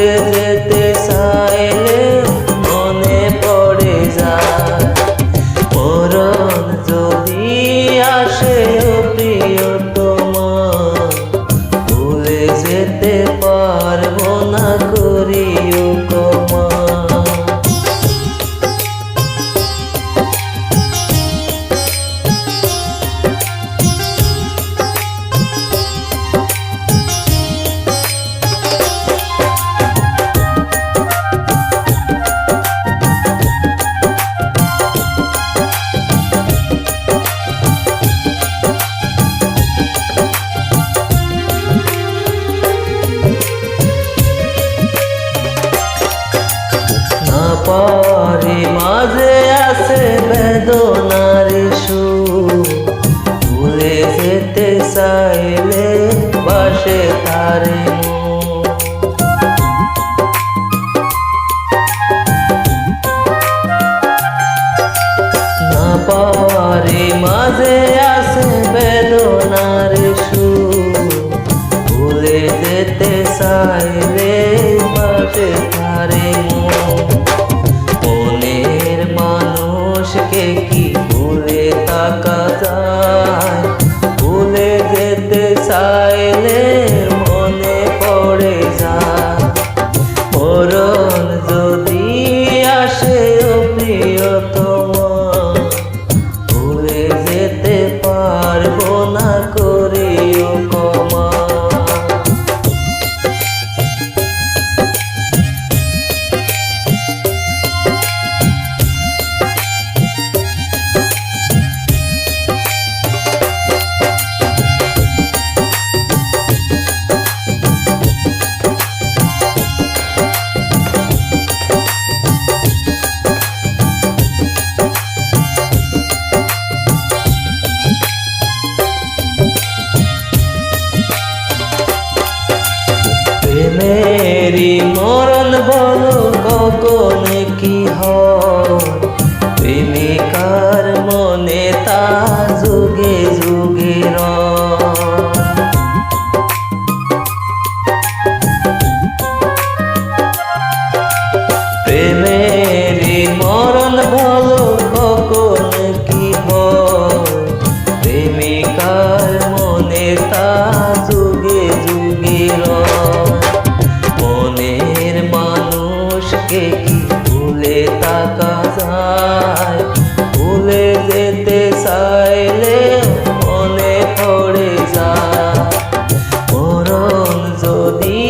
te পরে মাঝে আসে বেদনা। মানুষকে কি ভুলে থাকা যায় প্রেমেরই মরণ বলো কখনে কি প্রেমিকার মনে তা যুগে যুগে প্রেমেরই মরণ বলো কখনে কি প্রেমিকার হায় ভুলে যেতে চাইলে মনে পড়ে যায়। মরণ যদি